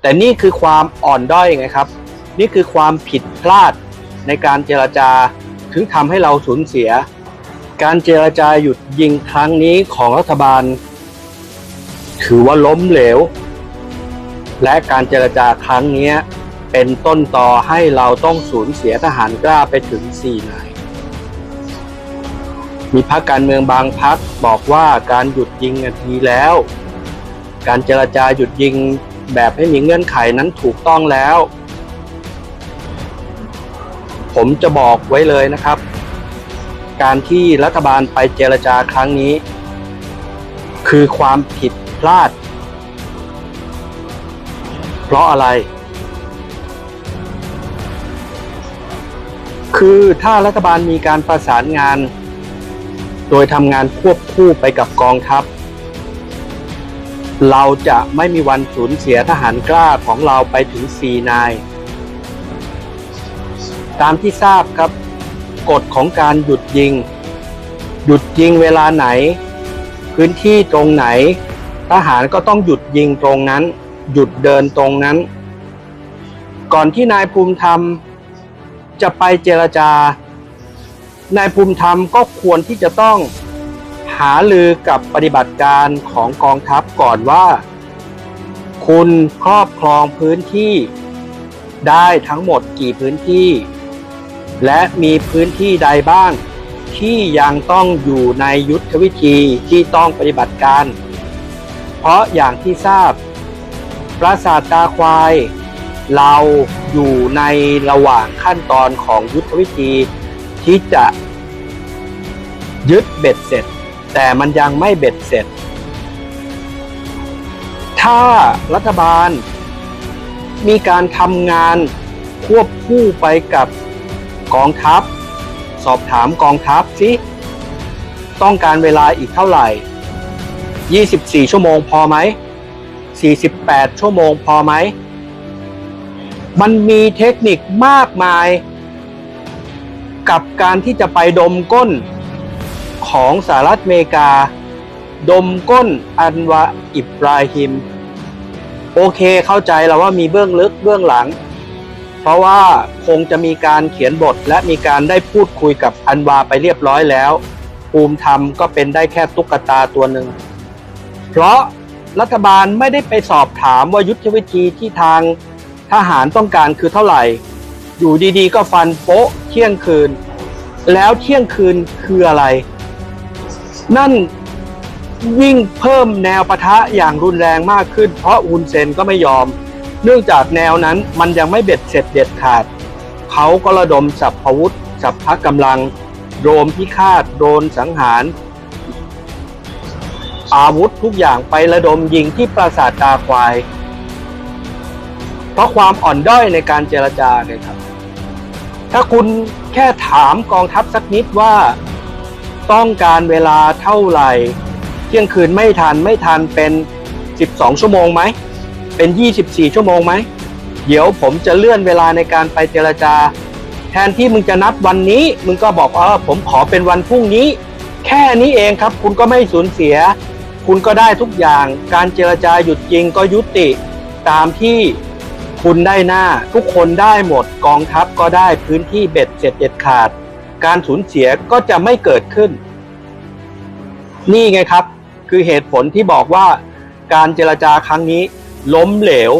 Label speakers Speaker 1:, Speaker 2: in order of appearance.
Speaker 1: แต่นี่คือความอ่อนด้อยไงครับ นี่คือความผิดพลาดในการเจรจาถึงทำให้เราสูญเสีย การเจรจาหยุดยิงครั้งนี้ของรัฐบาล ถือว่าล้มเหลว และการเจรจาครั้งนี้เป็นต้นต่อให้เราต้องสูญเสียทหารกล้าไปถึง4นายมีพรรคการเมืองบางพรรคบอกว่าการหยุดยิงนาทีแล้ว การเจรจาหยุดยิง แบบไม่มีเงื่อนไขนั้นถูกต้องแล้ว ผมจะบอกไว้เลยนะครับ การที่รัฐบาลไปเจรจาครั้งนี้ คือความผิดพลาด เพราะอะไร คือถ้ารัฐบาลมีการประสานงาน โดยทำงานควบคู่ไปกับกองทัพ เราจะไม่มีวันสูญเสียทหารกล้าของเราไปถึง4นาย ตามที่ทราบครับ กฎของการหยุดยิง หยุดยิงเวลาไหน พื้นที่ตรงไหน ทหารก็ต้องหยุดยิงตรงนั้น หยุดเดินตรงนั้น ก่อนที่นายภูมิธรรม จะไปเจรจา นายภูมิธรรมก็ควรที่จะต้อง หาลือกับปฏิบัติการของกองทัพก่อนว่า คุณครอบครองพื้นที่ได้ทั้งหมดกี่พื้นที่ และมีพื้นที่ใดบ้าง ที่ยังต้องอยู่ในยุทธวิธีที่ต้องปฏิบัติการ เพราะอย่างที่ทราบ ปราสาทตาควาย เราอยู่ในระหว่างขั้นตอนของยุทธวิธีที่จะยึดเบ็ดเสร็จ แต่มันยังไม่เบ็ดเสร็จ ถ้ารัฐบาล มีการทำงานควบคู่ไปกับกองทัพ สอบถามกองทัพสิต้องการเวลาอีกเท่าไหร่ 24 ชั่วโมงพอไหม 48 ชั่วโมงพอไหม มันมีเทคนิคมากมาย กับการที่จะไปดมก้น ของสหรัฐอเมริกา ดมก้นอันวาอิบราฮิม โอเคเข้าใจแล้วว่ามีเบื้องลึกเบื้องหลัง เพราะว่าคงจะมีการเขียนบทและมีการได้พูดคุยกับอันวาไปเรียบร้อยแล้ว ภูมิธรรมก็เป็นได้แค่ตุ๊กตาตัวหนึ่ง เพราะรัฐบาลไม่ได้ไปสอบถามว่ายุทธวิธีที่ทางทหารต้องการคือเท่าไหร่ อยู่ดีๆ ก็ฟันโป๊ะเที่ยงคืน แล้วเที่ยงคืนคืออะไร นั่นยิ่งเพิ่มแนวปะทะอย่างรุนแรงมากขึ้น เพราะอุนเซนก็ไม่ยอม เนื่องจากแนวนั้นมันยังไม่เบ็ดเสร็จเด็ดขาด เขาก็ระดมสัพพวุธสัพพะกำลังโดมพิฆาตโดนสังหาร อาวุธทุกอย่างไประดมยิงที่ปราสาทตาควาย เพราะความอ่อนด้อยในการเจรจาเนี่ยครับ ถ้าคุณแค่ถามกองทัพสักนิดว่า ต้องการเวลาเท่าไหร่ เที่ยงคืนไม่ทันไม่ทันเป็น 12 ชั่วโมงไหม เป็น 24 ชั่วโมงไหม เดี๋ยวผมจะเลื่อนเวลาในการไปเจรจา แทนที่มึงจะนับวันนี้ มึงก็บอกว่าผมขอเป็นวันพรุ่งนี้ แค่นี้เองครับ คุณก็ไม่สูญเสีย คุณก็ได้ทุกอย่าง การเจรจาหยุดยิงก็ยุติตามที่คุณได้หน้าทุกคนได้หมดกองทัพก็ได้พื้นที่เบ็ดเสร็จเด็ดขาด การสูญเสียก็จะไม่เกิดขึ้น นี่ไงครับ คือเหตุผลที่บอกว่าการเจรจาครั้งนี้ ล้มเหลว